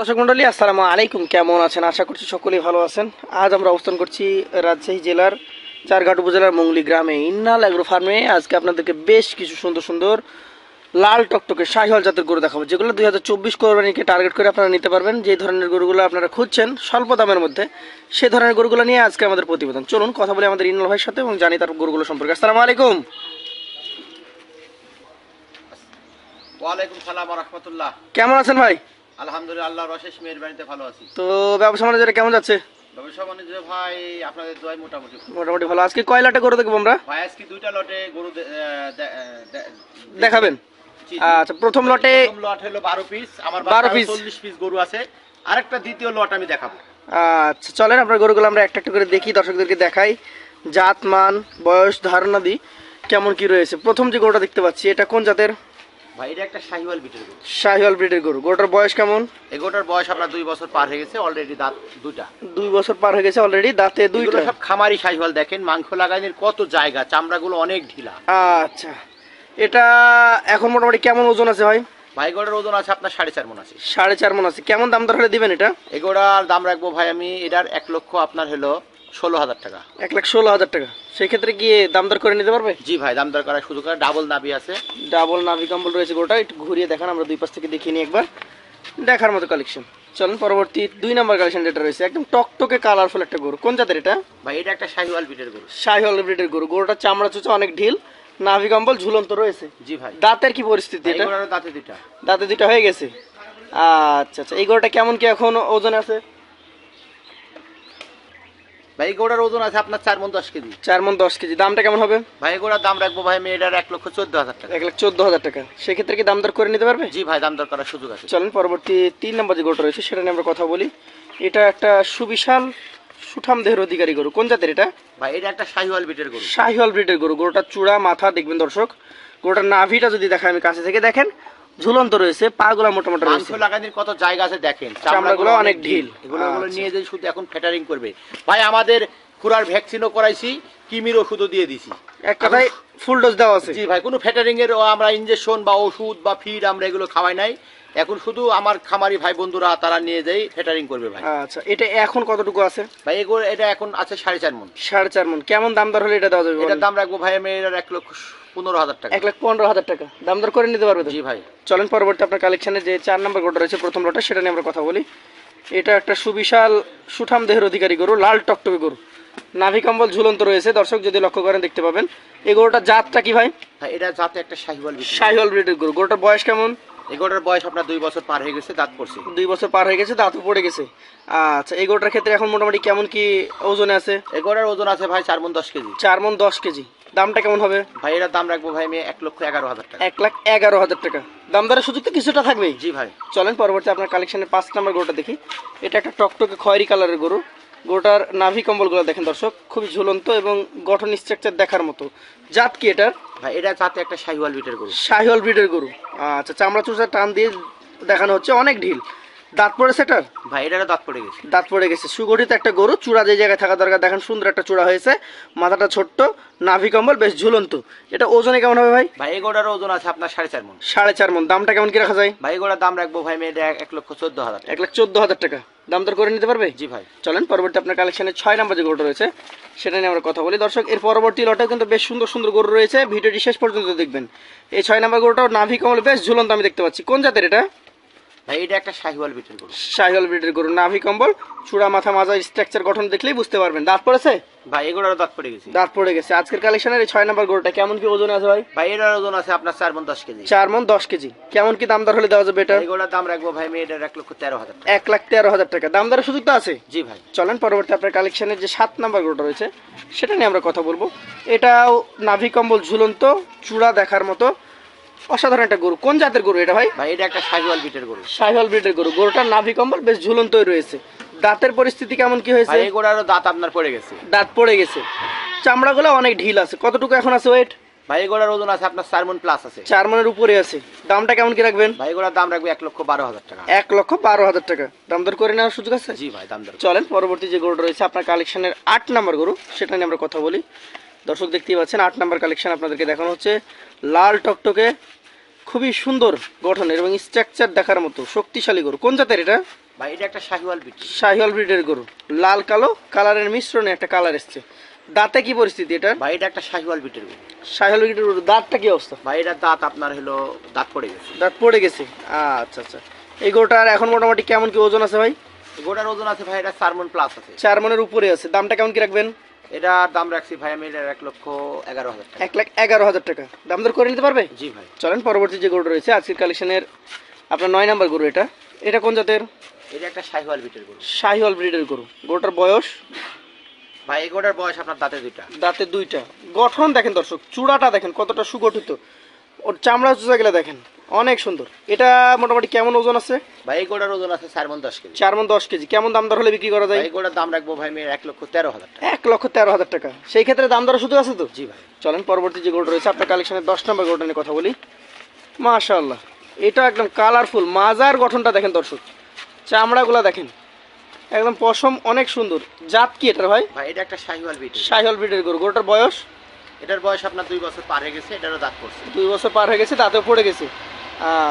দর্শক মন্ডলী আসসালামু আলাইকুম। কেমন আছেন? আশা করছি সকলেই ভালো আছেন। আজ আমরা অবস্থান করছি রাজশাহী জেলার চারঘাট উপজেলার মঙ্গলি গ্রামে। ইন্নাল অ্যাগ্রো ফার্মে আজকে আপনাদেরকে বেশ কিছু সুন্দর সুন্দর লাল টকটকে শাহিওয়াল জাতের গরু দেখাবো যেগুলো দুই হাজার চব্বিশ কোরবানিকে টার্গেট করে আপনারা নিতে পারবেন। যে ধরনের গরুগুলো আপনারা খুঁজছেন স্বল্প দামের মধ্যে সে ধরনের গরুগুলো নিয়ে আজকে আমাদের প্রতিবেদন। চলুন কথা বলি আমাদের ইন্নাল ভাইয়ের সাথে এবং জানি তার গরুগুলো সম্পর্কে। আসসালামু আলাইকুম। ওয়ালাইকুম সালাম রহমতুল্লাহ। কেমন আছেন ভাই? আলহামদুলিল্লাহ আল্লাহর অশেষ মেহরবানিতে ভালো আছি। তো ব্যবসা বাণিজ্যের কেমন যাচ্ছে? ব্যবসা বাণিজ্য ভাই আপনাদের দোয়াই মোটামুটি মোটামুটি ভালো। আজকে কয়লাটা গরু দেখব আমরা? ভাই আজকে দুইটা লটে গরু দে- দে- দে- দেখাবেন। আচ্ছা প্রথম লটে প্রথম লট হলো বারো পিস আমার 12 বারো piece। চল্লিশ পিস গরু আছে। আরেকটা দ্বিতীয় লট আমি দেখাবো। আচ্ছা চলেন আপনার গরুগুলো আমরা একটা একটা করে দেখি দর্শকদেরকে দেখাই। জাত মান বয়স ধারণা দিই কেমন কি রয়েছে? প্রথম যে গরুটা দেখতে পাচ্ছি এটা কোন জাতের? ভাই এটা একটা শাহিওয়াল গরু। শাহিওয়াল ব্রিডের গরু। গরুটার বয়স কেমন? এই বয়স আপনার দুই বছর পার হয়ে গেছে অলরেডি দাঁত দুটা দুই বছর পার হয়ে গেছে অলরেডি দাঁতে দুইটা। সব খামারি শাহিওয়াল দেখেন মাংস লাগাইনের কত জায়গা চামড়াগুলো অনেক ঢিলা। আচ্ছা। এটা এখন মোটামুটি কেমন ওজন আছে ভাই? ভাই ওজন আছে আপনার সাড়ে চার মন আছে। সাড়ে চার মন আছে। কেমন দাম দর হলে দিবেন এটা? এগোড়ার দাম রাখব ভাই আমি এটার এক লক্ষ আপনার হলো ষোলো হাজার টাকা। এক লাখ ষোলো হাজার টাকা। সেই ক্ষেত্রে কি দাম দর করে নিতে পারবে? জি ভাই দাম দর করার সুযোগ ডাবল নাবি আছে। ডাবল নাভি কম্বল রয়েছে গোটা। একটু ঘুরিয়ে দেখান আমরা দুই পাশ থেকে দেখিয়ে নিই একবার। দেখার মতো কালেকশন চলুন পরবর্তী দুই নম্বর কালেকশন যেটা রয়েছে একদম টকটকে কালারফুল একটা গরু। কোন জাতের এটা? ভাই এটা একটা শাহিওয়াল বিটের গরু। শাহিওয়াল ব্রিডের গরু। গরুটা চামড়া চোচা অনেক ঢিল। নাভি কম্বল ঝুলন্ত রয়েছে। জি ভাই। দাঁতের কি পরিস্থিতি এটা? দাঁতে দুটা দাঁতে দুইটা হয়ে গেছে। আচ্ছা আচ্ছা। এই গরুটা কেমন কি এখন ওজন আছে? ভাই এগুলোর ওজন আছে আপনার চার মন দশ কেজি। চার মন দশ কেজি। দামটা কেমন হবে? ভাই এগুলোর দাম রাখব ভাই আমি এটার এক লক্ষ চোদ্দ হাজার টাকা। এক লাখ চোদ্দ হাজার টাকা। সেক্ষেত্রে কি দাম দর করে নিতে পারবে? জি ভাই দাম দর করার সুযোগ আছে। চলেন পরবর্তী তিন নম্বর যে গরুটা রয়েছে সেটা নিয়ে আমরা কথা বলি। এটা একটা সুবিশাল সুঠাম দেহের অধিকারী গরু। কোন জাতের এটা? ভাই এটা একটা শাহিওয়াল বিটের গরু। শাহিওয়াল ব্রিডের গরু। গরুটার চূড়া মাথা দেখবেন দর্শক। গরুটার নাভিটা যদি দেখায় আমি কাছে থেকে দেখেন ঝুলন্ত রয়েছে পাগুলা মোটামোটা মাংস রয়েছে লাগানোর কত জায়গা আছে দেখেন? চামড়াগুলো অনেক ঢিল। এগুলো আচ্ছা। নিয়ে যে শুধু এখন ফেটারিং করবে। ভাই আমাদের খুরার ভ্যাকসিনও করাইছি কিমির ওষুধও দিয়ে দিছি। এক কথায় ফুল ডোজ দেওয়া আছে। জি ভাই কোনো ফ্যাটারিং এর আমরা ইনজেকশন বা ওষুধ বা ফিড আমরা এগুলো খাওয়াই নাই। এখন শুধু আমার খামারি ভাই বন্ধুরা তারা নিয়ে যাই ফ্যাটারিং করবে ভাই। আচ্ছা এটা এখন কতটুকু আছে? ভাই এগুলো এটা এখন আছে সাড়ে চার মন। সাড়ে চার মন। কেমন দাম দর হলে এটা দেওয়া যাবে? এটার দাম রাখব ভাই আমি এটার এক লক্ষ পনেরো হাজার টাকা। এক লাখ পনেরো হাজার টাকা। দাম দর করে নিতে পারবে জি ভাই। চলেন পরবর্তী আপনার কালেকশনে যে চার নম্বর গরুটা রয়েছে প্রথম লটে সেটা নিয়ে আমরা কথা বলি। এটা একটা সুবিশাল সুঠাম দেহের অধিকারী গরু লাল টকটকে গরু। নাভি কম্বল ঝুলন্ত রয়েছে দর্শক যদি লক্ষ্য করেন দেখতে পাবেন। এই গরুটার জাতটা কি ভাই? এটা যাতে একটা শাহিওয়াল বিক্রি শাহিওয়াল ব্রিডের গরু। গরুটার বয়স কেমন? এগুলোর বয়স আপনার দুই বছর পার হয়ে গেছে দাঁত পড়ছে। দুই বছর পার হয়ে গেছে দাঁতও পড়ে গেছে। আচ্ছা এই গরুটার ক্ষেত্রে এখন মোটামুটি কেমন কি ওজনে আছে? এগুলোর ওজন আছে ভাই চার মন দশ কেজি। চার মন দশ কেজি। দামটা কেমন হবে? ভাই এটার দাম রাখব ভাই আমি এক লক্ষ এগারো হাজার টাকা। এক লাখ এগারো হাজার টাকা। দাম দরের সুযোগ তো কিছুটা থাকবেই। জি ভাই। চলেন পরবর্তী আপনার কালেকশনের পাঁচ নাম্বার গরুটা দেখি। এটা একটা টকটকে খয়েরি কালারের গরু। গরুটার নাভি কম্বলগুলো দেখেন দর্শক খুবই ঝুলন্ত এবং গঠন স্ট্রাকচার দেখার মতো। জাত কি এটা ভাই এটা যাতে একটা শাহিওয়াল বিটের গরু। শাহিওয়াল ব্রিডের গরু। আচ্ছা চামড়া চুষা টান দিয়ে দেখানো হচ্ছে অনেক ঢিল। দাঁত পড়েছে এটার ভাই এটারও দাঁত পড়ে গেছে। দাঁত পড়ে গেছে। সুগঠিত একটা গরু চূড়া যে জায়গায় থাকা দরকার দেখেন সুন্দর একটা চূড়া হয়েছে। মাথাটা ছোট্ট নাভি কম্বল বেশ ঝুলন্ত। এটা ওজনে কেমন হবে ভাই? ভাই এগুলোর ওজন আছে আপনার সাড়ে চার মন। সাড়ে চার মন। দামটা কেমন কি রাখা যায়? ভাই এগুলোর দাম রাখব ভাই আমি এটা এক লক্ষ চোদ্দ হাজার এক লাখ চোদ্দ হাজার টাকা। দাম দর করে নিতে পারবে? জি ভাই। চলেন পরবর্তী আপনার কালেকশনে ছয় নম্বর যে গরুটা রয়েছে সেটা নিয়ে আমরা কথা বলি। দর্শক এর পরবর্তী লটেও কিন্তু বেশ সুন্দর সুন্দর গরু রয়েছে। ভিডিওটি শেষ পর্যন্ত দেখবেন। এই ছয় নম্বর গরুটাও নাভি কমল বেশ ঝুলন্ত আমি দেখতে পাচ্ছি। কোন জাতের এটা? এটা একটা শাহিওয়াল বিটের গরু। শাহিওয়াল ব্রিডের গরু নাভি কম্বল চূড়া মাথা মাজা স্ট্রাকচার গঠন দেখলেই বুঝতে পারবেন। দাঁত পড়েছে? ভাই দাঁত পড়ে গেছে। দাঁত পড়ে গেছে। আজকের কালেকশনের এই ছয় নম্বর গরুটা কেমন কি ওজন আছে ভাই? ভাই ওজন আছে আপনার চার মন দশ কেজি। চার মন দশ কেজি। কেমন কি দাম দর হলে দেওয়া যাবে এটা এগুলোর দাম রাখব ভাই এক লক্ষ তেরো হাজার এক লাখ তেরো হাজার টাকা। দাম দরের সুযোগ তো আছে? জি ভাই। চলেন পরবর্তী আপনার কালেকশনের যে সাত নাম্বার গরুটা রয়েছে সেটা নিয়ে আমরা কথা বলব। এটাও নাভি কম্বল ঝুলন্ত চূড়া দেখার মতো। অসাধারণ একটা গরু। কোন জাতের গরু এটা ভাই? ভাই এটা একটা শাহিওয়াল বিটের গরু। সাইহল ব্রিডের গরু। গরুটার নাভি কম্বল বেশ ঝুলন্তই রয়েছে। দাঁতের পরিস্থিতি কেমন কি হয়েছে? ভাই এগুলোরও দাঁত আপনার পড়ে গেছে। দাঁত পড়ে গেছে। চামড়াগুলো অনেক ঢিল আছে। কতটুকু এখন আছে ওয়েট ভাই এগুলোর ওজন আছে আপনার চার মন প্লাস আছে। চার মনের উপরে আছে। দামটা কেমন কি রাখবেন? ভাই এগুলোর দাম রাখব এক লক্ষ বারো হাজার টাকা। এক লক্ষ বারো হাজার টাকা। দাম দর করে নেওয়ার সুযোগ আছে? জি ভাই দাম দর। চলেন পরবর্তী যে গরুটা রয়েছে আপনার কালেকশনের আট নাম্বার গরু সেটা নিয়ে আমরা কথা বলি। দর্শক দেখতেই পাচ্ছেন আট নাম্বার কালেকশন আপনাদেরকে দেখানো হচ্ছে। লাল টকটকে খুবই সুন্দর গঠনের এবং স্ট্রাকচার দেখার মতো শক্তিশালী গরু। কোন জাতের এটা? ভাই এটা একটা শাহিওয়াল বিটি। শাহিওয়াল ব্রিডের গরু। লাল কালো কালারের মিশ্রণে একটা কালার এসছে। দাঁতে কি পরিস্থিতি এটা ভাই এটা একটা শাহিওয়াল বিটের গরু। শাহিওয়াল ব্রিডের গরু দাঁতটা কি অবস্থা? ভাই এটার দাঁত আপনার হলো দাঁত পড়ে গেছে। দাঁত পড়ে গেছে? আচ্ছা আচ্ছা। এই গরুটার এখন মোটামুটি কেমন কি ওজন আছে ভাই? গোটার ওজন আছে ভাই এটা চার মন প্লাস আছে। চার মনের উপরে আছে। দামটা কেমন কি রাখবেন? এটার দাম রাখছি ভাই আমি এটার এক লক্ষ এগারো হাজার টাকা। এক লাখ এগারো হাজার টাকা। দাম দর করে নিতে পারবে? জি ভাই। চলেন পরবর্তী যে গরুটা রয়েছে আজকের কালেকশনের আপনার নয় নাম্বার গরু এটা। এটা কোন জাতের? এটা একটা শাহিওয়াল বিটের গরু। শাহিওয়াল ব্রিডের গরু। গরুটার বয়স? ভাই এই গোটার বয়স আপনার দাঁতে দুইটা। দাঁতে দুইটা। গঠন দেখেন দর্শক চূড়াটা দেখেন কতটা সুগঠিত। ওর চামড়া চুচাগুলো দেখেন অনেক সুন্দর। এটা মোটামুটি কেমন ওজন আছে? ভাই এই গোটার ওজন আছে চার মন দশ কেজি। চার মন দশ কেজি। কেমন দাম দর হলে বিক্রি করা যায়? এই গোটার দাম রাখব ভাই আমি এক লক্ষ তেরো হাজার টাকা। এক লক্ষ তেরো হাজার টাকা। সেই ক্ষেত্রে দাম দর শুধু আছে তো? জি ভাই। চলেন পরবর্তী যে গরুটা রয়েছে আপনার কালেকশনের দশ নম্বর গরুটা নিয়ে কথা বলি। মাশাআল্লাহ। এটা একদম কালারফুল মাজার গঠনটা দেখেন দর্শক। চামড়াগুলা দেখেন। একদম পশম অনেক সুন্দর। জাত কি এটার ভাই? ভাই এটা একটা শাহিওয়াল বিট শাহিওয়াল ব্রিডের গরু গরুটার বয়স? এটার বয়স আপনার দুই বছর পার হয়ে গেছে এটারও দাঁত পড়ছে। দুই বছর পার হয়ে গেছে তাতেও পড়ে গেছে।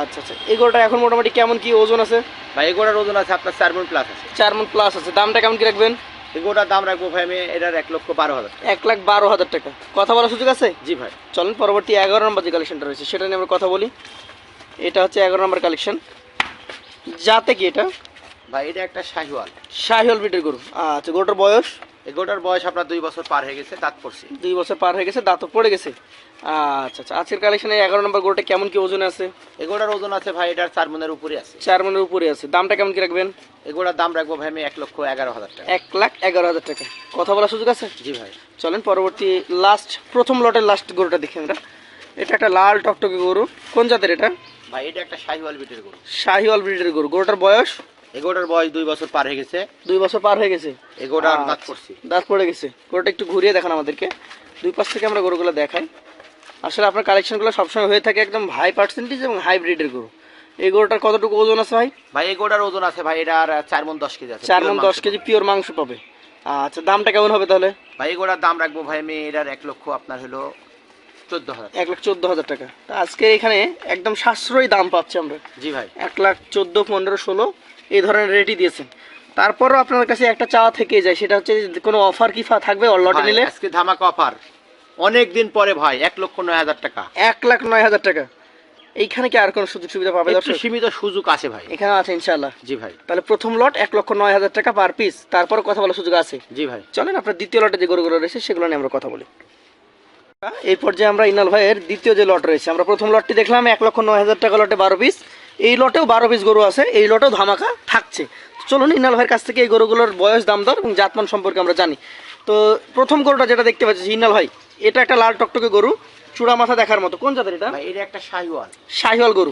আচ্ছা আচ্ছা। এই গরুটা এখন মোটামুটি কেমন কি ওজন আছে? ভাই এই গোটার ওজন আছে আপনার চার মন প্লাস আছে। চার মন প্লাস আছে। দামটা কেমন কি রাখবেন? এই গোটার দাম রাখব ভাই আমি এটার এক লক্ষ বারো হাজার এক লাখ বারো হাজার টাকা। কথা বলার সুযোগ আছে? জি ভাই। চলেন পরবর্তী এগারো নম্বর যে কালেকশনটা রয়েছে সেটা নিয়ে আমরা কথা বলি। এটা হচ্ছে এগারো নম্বর কালেকশন যাতে কি এটা? ভাই এটা একটা শাহিওয়াল। শাহিওয়াল ব্রিডের গরু। আচ্ছা গরুটার বয়স? এই গোটার বয়স আপনার দুই বছর পার হয়ে গেছে দাঁত পড়ছে। দুই বছর পার হয়ে গেছে দাঁতও পড়ে গেছে। আচ্ছা আচ্ছা আজকের কালেকশনে এগারো নম্বর গরুটা কেমন কি ওজন আছে? এই গোটার ওজন আছে ভাই এটার চার মনের উপরে আছে। চার মনের উপরে আছে। দামটা কেমন কি রাখবেন? এই গোটার দাম রাখব ভাই আমি এক লক্ষ এগারো হাজার টাকা। এক লাখ এগারো হাজার টাকা। কথা বলার সুযোগ আছে? জি ভাই। চলেন পরবর্তী লাস্ট প্রথম লটের লাস্ট গরুটা দেখি আমরা এটা একটা লাল টকটকে গরু। কোন জাতের এটা? ভাই এটা একটা শাহিওয়াল বিটের গরু। শাহিওয়াল ব্রিডের গরু। গরুটার বয়স? এই গোটার বয়স দুই বছর পার হয়ে গেছে। দুই বছর পার হয়ে গেছে? এই গোটার দাঁত আচ্ছা। পড়ছে। দাঁত পড়ে গেছে। গরুটা একটু ঘুরিয়ে দেখান আমাদেরকে। দুই পাশ থেকে আমরা গরুগুলো দেখাই। আসলে আপনার কালেকশনগুলো সবসময় হয়ে থাকে একদম হাই পার্সেন্টেজ এবং হাই ব্রিডের গরু। এই গরুটার কতটুকু ওজন আছে ভাই? ভাই এই গোটার ওজন আছে ভাই এটার চার মন দশ কেজি আছে চার মন দশ কেজি পিওর মাংস পাবে। আচ্ছা দামটা কেমন হবে তাহলে? ভাই এই গোটার দাম রাখব ভাই আমি এটার এক লক্ষ আপনার হলো চোদ্দ হাজার। এক লাখ চোদ্দ হাজার টাকা। তা আজকে এখানে একদম সাশ্রয়ী দাম পাচ্ছি আমরা। জি ভাই। এক লাখ চোদ্দ পনেরো ষোলো এই ধরনের রেটই দিয়েছেন। তারপরও আপনার কাছে একটা চাওয়া থেকে যায় সেটা হচ্ছে কোনো অফার কি ফা- থাকবে লটে নিলে? আজকে ধামাকা অফার। অনেক দিন পরে ভাই এক লক্ষ নয় হাজার টাকা। এক লাখ নয় হাজার টাকা। এইখানে কি আর কোনো সুযোগ সুবিধা পাবে একটু সীমিত সুযোগ আছে ভাই। এখানে আছে ইনশাআল্লাহ। জি ভাই। তাহলে প্রথম লট এক লক্ষ নয় হাজার টাকা পার পিস তারপর কথা বলার সুযোগ আছে। জি ভাই। চলেন আপনার দ্বিতীয় লটে যে গরুগুলো রয়েছে সেগুলো নিয়ে আমরা কথা বলি। এই পর্যায়ে আমরা ইনাল ভাইয়ের দ্বিতীয় যে লট রয়েছে আমরা প্রথম লটটি দেখলাম এক লক্ষ নয় হাজার টাকা লটে বারো পিস এই লটেও বারো পিস গরু আছে এই লটেও ধামাকা থাকছে। চলুন ইনাল ভাইয়ের কাছ থেকে এই গরুগুলোর বয়স দাম দর এবং জাতমান সম্পর্কে আমরা জানি। তো প্রথম গরুটা যেটা দেখতে পাচ্ছি ইনাল ভাই এটা একটা লাল টকটকে গরু চূড়া মাথা দেখার মতো। কোন জাতের এটা? এটা একটা শাহিওয়াল। শাহিওয়াল গরু।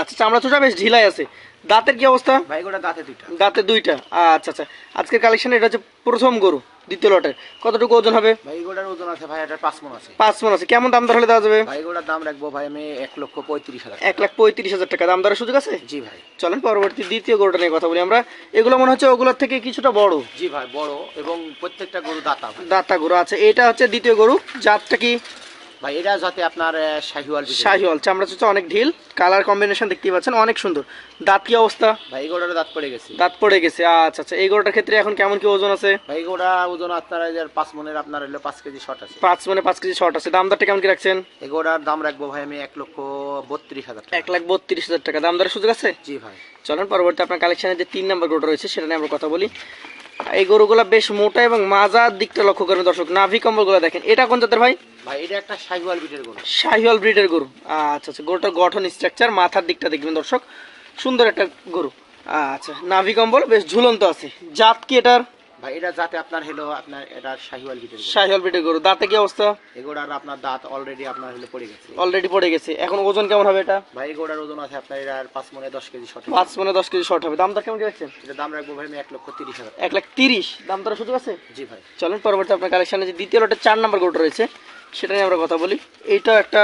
আচ্ছা চামড়া চোটা বেশ ঢিলাই আছে। দাঁতের কি অবস্থা? ভাই গোটা দাঁতে দুইটা। দাঁতে দুইটা? আচ্ছা আচ্ছা। আজকের কালেকশন এটা হচ্ছে প্রথম গরু দ্বিতীয় লটের। কতটুকু ওজন হবে? ভাই গোটার ওজন আছে ভাই এটার পাঁচ মন আছে। পাঁচ মন আছে। কেমন দাম দর হলে দেওয়া যাবে? ভাই গোটার দাম রাখব ভাই আমি এক লক্ষ পঁয়ত্রিশ হাজার এক লাখ পঁয়ত্রিশ হাজার টাকা। দাম দরের সুযোগ আছে? জি ভাই। চলেন পরবর্তী দ্বিতীয় গরুটা নিয়ে কথা বলি আমরা। এগুলো মনে হচ্ছে ওগুলোর থেকে কিছুটা বড়। জি ভাই বড় এবং প্রত্যেকটা গরু দাতা দাঁতা গরু আছে। এটা হচ্ছে দ্বিতীয় গরু। জাতটা কি? ভাই এটা যাতে আপনার শাহিওয়াল। শাহিওয়াল চামড়া চুচা অনেক ঢিল কালার কম্বিনেশন দেখতেই পাচ্ছেন অনেক সুন্দর। দাঁত কি অবস্থা? ভাই এই দাঁত পড়ে গেছে। দাঁত পড়ে গেছে আচ্ছা আচ্ছা এই ক্ষেত্রে এখন কেমন কি ওজন আছে? ভাই ওজন আপনার পাঁচ মনের আপনার হলো পাঁচ কেজি শর্ট আছে। পাঁচ মানে পাঁচ কেজি শর্ট আছে দাম দরটা কেমন কি রাখছেন? এই দাম রাখব ভাই আমি এক লক্ষ বত্রিশ হাজার এক লাখ বত্রিশ হাজার টাকা দাম দরের সুযোগ আছে? জি ভাই। চলেন পরবর্তী আপনার কালেকশনে যে তিন নম্বর গরুটা রয়েছে সেটা নিয়ে আমরা কথা বলি। এই গরুগুলো বেশ মোটা এবং মাজার দিকটা লক্ষ্য করেন দর্শক নাভি কম্বলগুলো দেখেন। এটা কোন জাতের ভাই? ভাই এটা একটা শাহিওয়াল ব্রিডের গরু। শাহিওয়াল ব্রিডের গরু। আচ্ছা আচ্ছা গরুটার গঠন স্ট্রাকচার মাথার দিকটা দেখবেন দর্শক। সুন্দর একটা গরু। আচ্ছা নাভি কম্বল বেশ ঝুলন্ত আছে। জাত কি এটার? ভাই এটা যাতে আপনার হলো আপনার এটা শাহিওয়াল বিটের শাহিওয়াল ব্রিডের গরু। দাঁতে কি অবস্থা? এই আপনার দাঁত অলরেডি আপনার হলো পড়ে গেছে। অলরেডি পড়ে গেছে। এখন ওজন কেমন হবে এটা? ভাই এই ওজন আছে আপনার এটার পাঁচ মনে দশ কেজি শর্ট পাঁচ মানে দশ কেজি শর্ট হবে। দাম দর কেমন রাখছেন এটা দাম রাখব ভাই আমি এক লক্ষ তিরিশ হাজার। এক লাখ তিরিশ। দাম সুযোগ আছে? জি ভাই। চলেন পরবর্তী আপনার কালেকশনে যে দ্বিতীয় লটের চার নম্বর গরুটা রয়েছে সেটা নিয়ে আমরা কথা বলি। এইটা একটা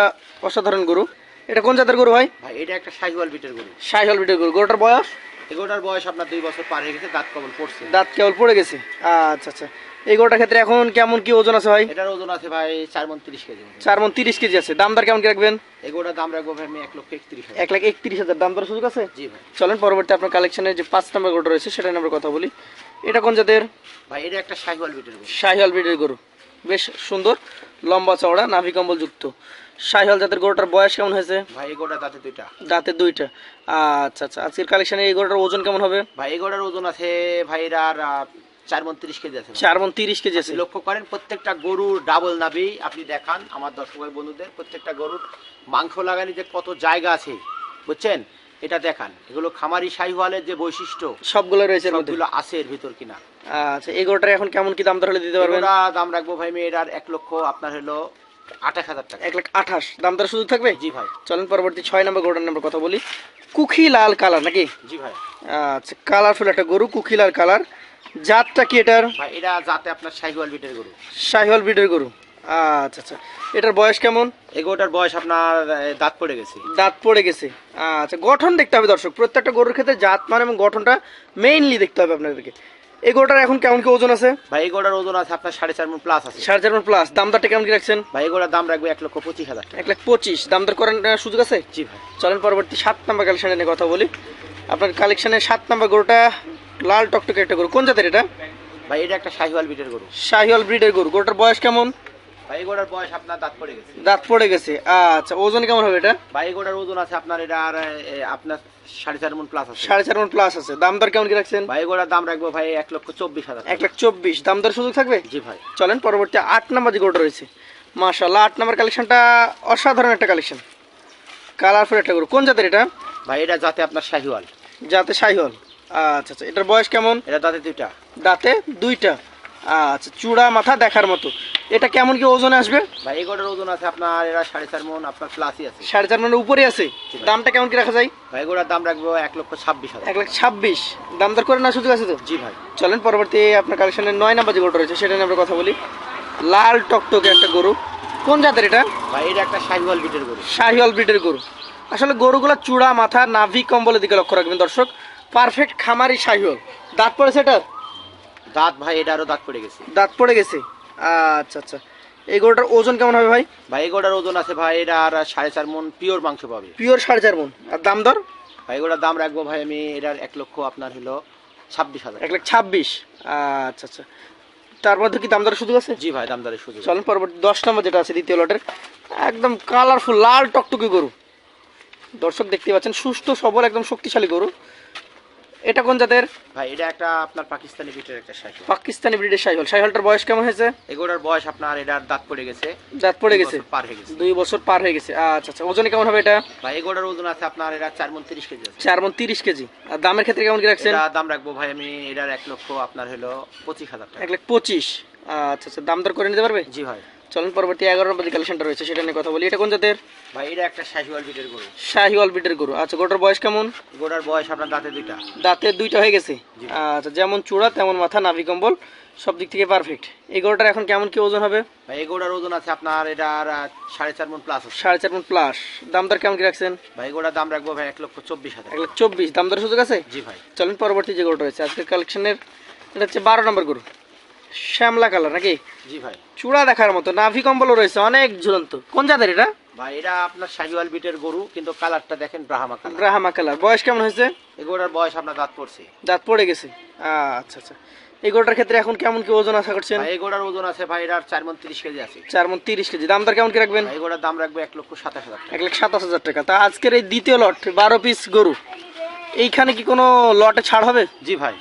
অসাধারণ গরু। এটা কোন জাতের গরু ভাই? ভাই এটা একটা শাহিওয়াল বিটের গরু। শাহিওয়াল ব্রিডের গরু। গরুটার বয়স? এই গোটার বয়স আপনার দুই বছর পার হয়ে গেছে দাঁত কমন পড়ছে? দাঁত কেবল পড়ে গেছে। আচ্ছা আচ্ছা। এই গরুটার ক্ষেত্রে এখন কেমন কি ওজন আছে ভাই? এটার ওজন আছে ভাই চার মন তিরিশ কেজি। চার মন তিরিশ কেজি আছে। দাম দর কেমন কি রাখবেন? এগুলোর দাম রাখব ভাই আমি এক লক্ষ একত্রিশ হাজার। এক লাখ একত্রিশ হাজার। দাম দর সুযোগ আছে? জি ভাই। চলেন পরবর্তী আপনার কালেকশনের যে পাঁচ নম্বর গরুটা রয়েছে সেটা নিয়ে আমরা কথা বলি। এটা কোন জাতের? ভাই এটা একটা সাইওয়াল বিটের গরু। শাহিওয়াল ব্রিডের গরু। বেশ সুন্দর লম্বা চওড়া নাভি কম্বল যুক্ত শাহিওয়াল জাতের গরুটার বয়স কেমন হয়েছে? ভাই এগোটা দাঁতে দুইটা। দাঁতের দুইটা। আচ্ছা আচ্ছা। আজকের কালেকশনে এই গরুটার ওজন কেমন হবে? ভাই এগোটার ওজন আছে ভাই এর আর চার মন তিরিশ কেজি আছে চার মন তিরিশ কেজি আছে। লক্ষ্য করেন প্রত্যেকটা গরুর ডাবল নাবি আপনি দেখান আমার দর্শক বন্ধুদের প্রত্যেকটা গরুর মাংস লাগানি যে কত জায়গা আছে। বুঝছেন? এটা দেখান। এগুলো খামারি শাহিওয়ালের যে বৈশিষ্ট্য সবগুলো রয়েছে সবগুলো আছে এর ভিতর কিনা। আচ্ছা এই গরুটার এখন কেমন কি দাম হলে দিতে পারবেন? দাম রাখব ভাই মেয়ের আর এক লক্ষ আপনার হলো আঠাশ হাজার টাকা। এক লাখ আঠাশ। দাম সুযোগ থাকবে? জি ভাই। চলেন পরবর্তী ছয় নম্বর গরুটার নাম্বার কথা বলি। লাল কালার নাকি? জি ভাই। আচ্ছা কালারফুল একটা গরু কুখি লাল কালার। জাতটা কি এটার? ভাই এটা যাতে আপনার শাহিওয়াল বিটের গরু। শাহিওয়াল ব্রিডের গরু। আচ্ছা আচ্ছা। এটার বয়স কেমন? এগোটার বয়স আপনার দাঁত পড়ে গেছে। দাঁত পড়ে গেছে। আচ্ছা গঠন দেখতে হবে দর্শক। প্রত্যেকটা গরুর ক্ষেত্রে জাত মান এবং গঠনটা মেইনলি দেখতে হবে আপনাদেরকে। এই গরুটার এখন কেমন কি ওজন আছে? ভাই এগোটার ওজন আছে আপনার সাড়ে চার মন প্লাস আছে। সাড়ে চার প্লাস দাম দরটা কেমন কি রাখছেন? ভাই এগোটার দাম রাখব এক লক্ষ পঁচিশ হাজার এক লাখ পঁচিশ। দাম দর করার সুযোগ আছে? জি ভাই। চলেন পরবর্তী সাত নাম্বার কালেকশনে নিয়ে কথা বলি। আপনার কালেকশনের সাত নাম্বার গরুটা লাল টকটকে একটা গরু। কোন জাতের এটা? ভাই এটা একটা শাহিওয়াল বিটের গরু। শাহিওয়াল ব্রিডের গরু। গরুটার বয়স কেমন? ভাই এগোটার বয়স আপনার দাঁত পড়ে গেছে। দাঁত পড়ে গেছে। আচ্ছা ওজন কেমন হবে এটা? ভাই এগোটার ওজন আছে আপনার এটা আর আপনার সাড়ে চার মন প্লাস আছে। সাড়ে চার মন প্লাস আছে। দাম দর কেমন কি রাখছেন? ভাই দাম রাখব ভাই এক লক্ষ চব্বিশ হাজার এক লাখ চব্বিশ। দাম দর সুযোগ থাকবে? জি ভাই। চলেন পরবর্তী আট নাম্বার যে রয়েছে মাশাল্লাহ আট নাম্বার কালেকশনটা অসাধারণ একটা কালেকশন কালারফুল একটা গরু। কোন জাতের এটা? ভাই এটা আপনার শাহিওয়াল। জাতে শাহিওয়াল। আচ্ছা আচ্ছা এটার বয়স কেমন? এটা দাঁতে দুইটা। দাঁতে দুইটা। আচ্ছা চূড়া মাথা দেখার মতো। এটা কেমন কি ওজন আসবে? ভাই এগোটার ওজন আছে আপনার এরা সাড়ে চার মন আপনার প্লাসই আছে। সাড়ে চার মানের উপরে আছে? দামটা কেমন কি রাখা যায়? ভাই এগোটার দাম রাখব এক লক্ষ ছাব্বিশ হাজার। এক লাখ ছাব্বিশ। দাম দর করে না সুযোগ আছে তো? জি ভাই। চলেন পরবর্তী আপনার কালেকশনের নয় নাম্বার যে গরুটা রয়েছে সেটা নিয়ে আমরা কথা বলি। লাল টকটকে একটা গরু। কোন জাতের এটা? ভাই এটা একটা শাহিওয়াল বিটের গরু। শাহিওয়াল ব্রিডের গরু। আসলে গরুগুলো চূড়া মাথা নাভি কম্বলের দিকে লক্ষ্য রাখবেন দর্শক। পারফেক্ট খামারি শাহিওয়াল। দাঁত পড়েছে এটার? দাঁত ভাই এটা আরও দাঁত পড়ে গেছে। দাঁত পড়ে গেছে? আচ্ছা আচ্ছা। এই গরুটার ওজন কেমন হবে ভাই? ভাই এই এগোটার ওজন আছে ভাই এটা আর সাড়ে চার মন পিওর মাংস পাবে। পিওর সাড়ে চার মন আর দাম দর? ভাই এগোটার দাম রাখব ভাই আমি এটার এক লক্ষ আপনার হলো ছাব্বিশ হাজার। এক লাখ ছাব্বিশ। আচ্ছা আচ্ছা। তার মধ্যে কি দাম দর সুযোগ আছে? জি ভাই দামদারের সুযোগ চলেন পরবর্তী দশ নম্বর যেটা আছে দ্বিতীয় লটের। একদম কালারফুল লাল টকটকে গরু। দর্শক দেখতে পাচ্ছেন সুস্থ সবল একদম শক্তিশালী গরু। এটা কোন জাতের? ভাই এটা একটা আপনার পাকিস্তানি বিটের একটা সাইকেল পাকিস্তানি ব্রিডের সাইহল সাইহলটার বয়স কেমন হয়েছে? এগোটার বয়স আপনার এটার দাঁত পড়ে গেছে। দাঁত পড়ে গেছে? পার হয়ে গেছে। দুই বছর পার হয়ে গেছে। আচ্ছা আচ্ছা ওজনে কেমন হবে এটা? ভাই এগোটার ওজন আছে আপনার এটা চার মন তিরিশ কেজি আছে। চার মন তিরিশ কেজি। আর দামের ক্ষেত্রে কেমন কি রাখছেন? এটা দাম রাখব ভাই আমি এটার এক লক্ষ আপনার হলো পঁচিশ হাজার টাকা। এক লাখ পঁচিশ। আচ্ছা আচ্ছা দাম দর করে নিতে পারবে? জি ভাই। চলেন পরবর্তী এগারো নম্বর যে কালেকশনটা রয়েছে সেটা নিয়ে কথা বলি। এটা কোন জাতের? ভাই এটা একটা শাহিওয়াল বিটের গরু। শাহিওয়াল ব্রিডের গরু। আচ্ছা গোটার বয়স কেমন? গোটার বয়স আপনার দাঁতে দুইটা। দাঁতে দুইটা হয়ে গেছে? আচ্ছা যেমন চূড়া তেমন মাথা নাভি কম্বল সব দিক থেকে পারফেক্ট এই গরুটার এখন কেমন কি ওজন হবে? ভাই এগোটার ওজন আছে আপনার আহ, সাড়ে চার মন প্লাস সাড়ে চার মন প্লাস দাম দর কেমন কি রাখছেন? ভাই এগোটার দাম রাখব ভাই এক লক্ষ চব্বিশ হাজার। এক লাখ চব্বিশ। দাম দর সুযোগ আছে? জি ভাই। চলেন পরবর্তী যে গরুটা রয়েছে আজকের কালেকশনের এটা হচ্ছে বারো নম্বর গরু। শ্যামলা কালার নাকি? জি ভাই। চূড়া দেখার মতো নাভি কম্বলও রয়েছে অনেক ঝুলন্ত। কোন জাতের এটা? ভাই এটা আপনার শাহিওয়াল বিটের গরু কিন্তু কালারটা দেখেন ব্রাহ্মা কালার। গ্রাহামা কালার। বয়স কেমন হয়েছে? এই এগোটার বয়স আপনার দাঁত পড়ছে। দাঁত পড়ে গেছে। আচ্ছা আচ্ছা। এই গরুটার ক্ষেত্রে এখন কেমন কি ওজন আশা করছেন? ভাই এগোটার ওজন আছে ভাই এটার চার মন তিরিশ কেজি আছে। চার মন তিরিশ কেজি। দাম দর কেমন কি রাখবেন? ভাই এগোটার দাম রাখব এক লক্ষ সাতাশ হাজার এক লক্ষ সাতাশ হাজার টাকা। তা আজকের এই দ্বিতীয় লট বারো পিস গরু। এইখানে কি কোনো লটে ছাড় হবে? জি ভাই।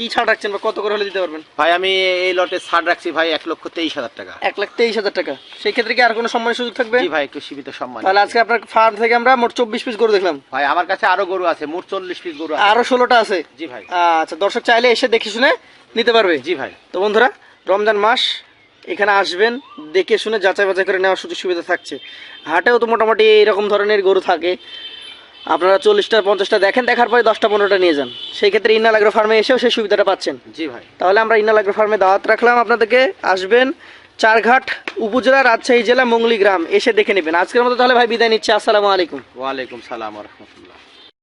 কি ছাড় রাখছেন বা কত করে হলে দিতে পারবেন? ভাই আমি এই লটে ছাড় রাখছি ভাই এক লক্ষ তেইশ হাজার টাকা। এক লাখ তেইশ হাজার টাকা। সেই ক্ষেত্রে কি আর কোনো সম্মানের সুযোগ থাকবে? জি ভাই একটু সীমিত সম্মান। তাহলে আজকে আপনার ফার্ম থেকে আমরা মোট চব্বিশ পিস গরু দেখলাম। ভাই আমার কাছে আরও গরু আছে মোট চল্লিশ পিস গরু আছে। আরও ষোলোটা আছে? জি ভাই। আচ্ছা দর্শক চাইলে এসে দেখে শুনে নিতে পারবে। জি ভাই। তো বন্ধুরা রমজান মাস এখানে আসবেন দেখে শুনে যাচাই বাছাই করে নেওয়ার সুযোগ সুবিধা থাকছে। হাটেও তো মোটামুটি এইরকম ধরনের গরু থাকে। আপনারা চল্লিশটা পঞ্চাশটা দেখেন দেখার পরে দশটা পনেরোটা নিয়ে যান। সেই ক্ষেত্রে ইন্না আগ্রো ফার্মে এসেও সেই সুবিধাটা পাচ্ছেন। জি ভাই। তাহলে আমরা ইন্না আগ্রো ফার্মে দাওয়াত রাখলাম। আপনাদেরকে আসবেন চারঘাট উপজেলা রাজশাহী জেলা মঙ্গলি গ্রাম। এসে দেখে নেবেন। আজকের মতো তাহলে ভাই বিদায় নিচ্ছি। আসসালামু আলাইকুম। ওয়ালাইকুম সালাম রহমতুল্লাহ।